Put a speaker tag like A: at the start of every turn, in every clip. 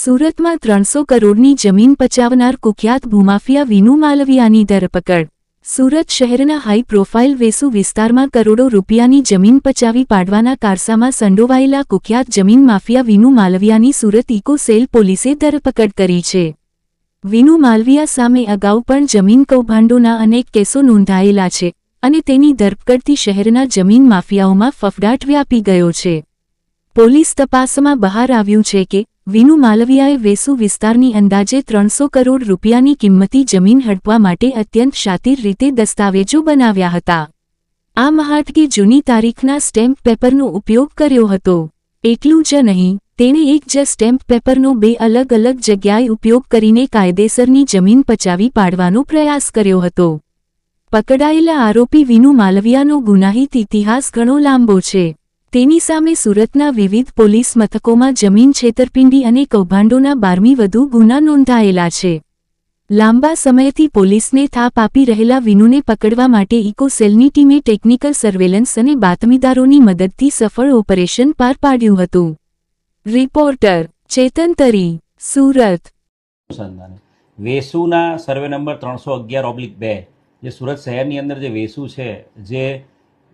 A: સુરતમાં ત્રણસો કરોડની જમીન પચાવનાર કુખ્યાત ભૂમાફિયા વિનુ માલવિયાની ધરપકડ. સુરત શહેરના હાઈ પ્રોફાઇલ વેસુ વિસ્તારમાં કરોડો રૂપિયાની જમીન પચાવી પાડવાના કારસામાં સંડોવાયેલા કુખ્યાત જમીન માફિયા વિનુ માલવિયાની સુરત ઇકો સેલ પોલીસે ધરપકડ કરી છે. વિનુ માલવિયા સામે અગાઉ પણ જમીન કૌભાંડોના અનેક કેસો નોંધાયેલા છે અને તેની ધરપકડથી શહેરના જમીન માફિયાઓમાં ફફડાટ વ્યાપી ગયો છે. પોલીસ તપાસમાં બહાર આવ્યું છે કે વિનુ માલવિયાએ વેસુ વિસ્તારની અંદાજે ત્રણસો કરોડ રૂપિયાની કિંમતી જમીન હડપવા માટે અત્યંત શાતિર રીતે દસ્તાવેજો બનાવ્યા હતા. આ મહાટકે જૂની તારીખના સ્ટેમ્પ પેપરનો ઉપયોગ કર્યો હતો. એટલું જ નહીં, તેણે એક જ સ્ટેમ્પ પેપરનો બે અલગ અલગ જગ્યાએ ઉપયોગ કરીને કાયદેસરની જમીન પચાવી પાડવાનો પ્રયાસ કર્યો હતો. પકડાયેલા આરોપી વિનુ માલવિયાનો ગુનાહિત ઇતિહાસ ઘણો લાંબો છે. તેની સામે સુરતના વિવિધ પોલીસ મથકોમાં જમીન છેતરપિંડી અને કૌભાંડોના બારમી વધુ ગુના નોંધાયેલા છે. લાંબા સમયથી પોલીસને થાપ આપી રહેલા વિનુને પકડવા માટે ઇકો સેલની ટીમે ટેકનિકલ સર્વેલન્સ અને બાતમીદારોની મદદથી સફળ ઓપરેશન પાર પાડ્યું હતું. રિપોર્ટર ચેતન તરી, સુરત.
B: વેસુના સર્વે નંબર ત્રણસો અગિયાર ઓબ્લિક બે, જે સુરત શહેરની અંદર જે વેસુ છે, જે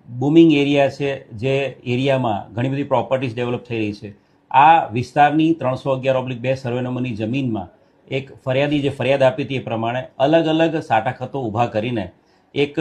B: બુમિંગ એરિયા છે, જે એરિયામાં ઘણી બધી પ્રોપર્ટીઝ ડેવલપ થઈ રહી છે. આ વિસ્તારની ત્રણસો અગિયાર ઓબ્લિક બે સર્વે નંબરની જમીનમાં એક ફરિયાદી જે ફરિયાદ આપી હતી એ પ્રમાણે અલગ અલગ સાટાખતો ઊભા કરીને એક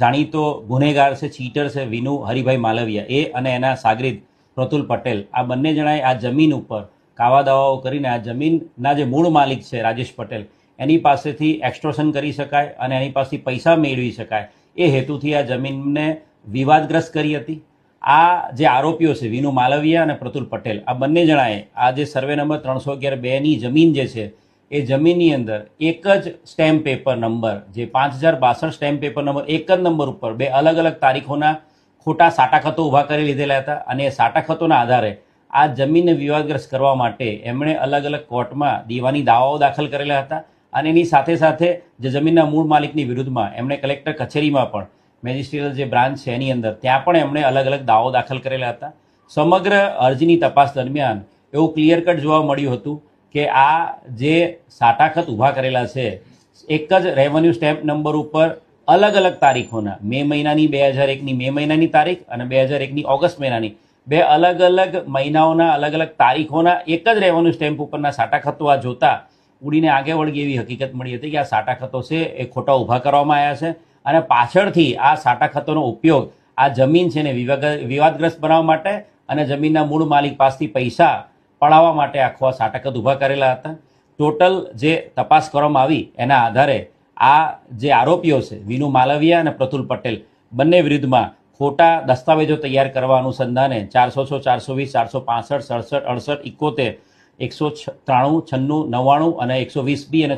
B: જાણીતો ગુનેગાર છે ચીટર છે, વિનુ હરિભાઈ માલવિયા, એ અને એના સાગરીદ પ્રતુલ પટેલ, આ બંને જણાએ આ જમીન ઉપર કાવા દાવાઓ કરીને આ જમીનના જે મૂળ માલિક છે, રાજેશ પટેલ, એની પાસેથી એક્સ્ટ્રોશન કરી શકાય અને એની પાસેથી પૈસા મેળવી શકાય. એ હેતુથી આ જમીનને વિવાદગ્રસ્ત કરી હતી. આ જે આરોપીઓ છે, વિનુ માલવિયા અને પ્રતુલ પટેલ, આ બંને જણાએ આ જે સર્વે નંબર ત્રણસો અગિયાર બેની જમીન જે છે, એ જમીનની અંદર એક જ સ્ટેમ્પ પેપર નંબર, જે પાંચ હજાર બાસઠ સ્ટેમ્પ પેપર નંબર, એક જ નંબર ઉપર બે અલગ અલગ તારીખોના ખોટા સાટાખતો ઊભા કરી લીધેલા હતા અને એ સાટાખતોના આધારે આ જમીનને વિવાદગ્રસ્ત કરવા માટે એમણે અલગ અલગ કોર્ટમાં દીવાની દાવાઓ દાખલ કરેલા હતા અને એની સાથે સાથે જે જમીનના મૂળ માલિકની વિરુદ્ધમાં એમણે કલેક્ટર કચેરીમાં પણ મેજિસ્ટ્રિયલ જે બ્રાન્ચ છે એની અંદર, ત્યાં પણ એમણે અલગ અલગ દાવો દાખલ કરેલા હતા. સમગ્ર અરજીની તપાસ દરમિયાન એવું ક્લિયર કટ જોવા મળ્યું હતું કે આ જે સાટાખત ઊભા કરેલા છે, એક જ રેવન્યુ સ્ટેમ્પ નંબર ઉપર અલગ અલગ તારીખોના, મે મહિનાની બે હજાર એકની મે મહિનાની તારીખ અને બે હજાર એકની ઓગસ્ટ મહિનાની, બે અલગ અલગ મહિનાઓના અલગ અલગ તારીખોના એક જ રેવન્યુ સ્ટેમ્પ ઉપરના સાટાખતો આ જોતા ઉડીને આગે વળગી એવી હકીકત મળી હતી કે આ સાટાખતો છે, એ ખોટા ઊભા કરવામાં આવ્યા છે. અને પાછળથી આ સાટા ખતોનો ઉપયોગ આ જમીન છે ને વિવાદ- વિવાદગ્રસ્ત બનાવવા માટે અને જમીનના મૂળ માલિક પાસેથી પૈસા પડાવવા માટે આખો આ સાટાખત ઊભા કરેલા હતા. ટોટલ જે તપાસ કરવામાં આવી એના આધારે આ જે આરોપીઓ છે, વિનુ માલવિયા અને પ્રતુલ પટેલ, બંને વિરુદ્ધમાં ખોટા દસ્તાવેજો તૈયાર કરવા અનુસંધાને ચારસો છ ચારસો વીસ, ચારસો પાસઠ, સડસઠ, અડસઠ ઇકોતેર એકસો ત્રાણું, છન્નું, નવ્વાણું અને એકસો વીસ બી અને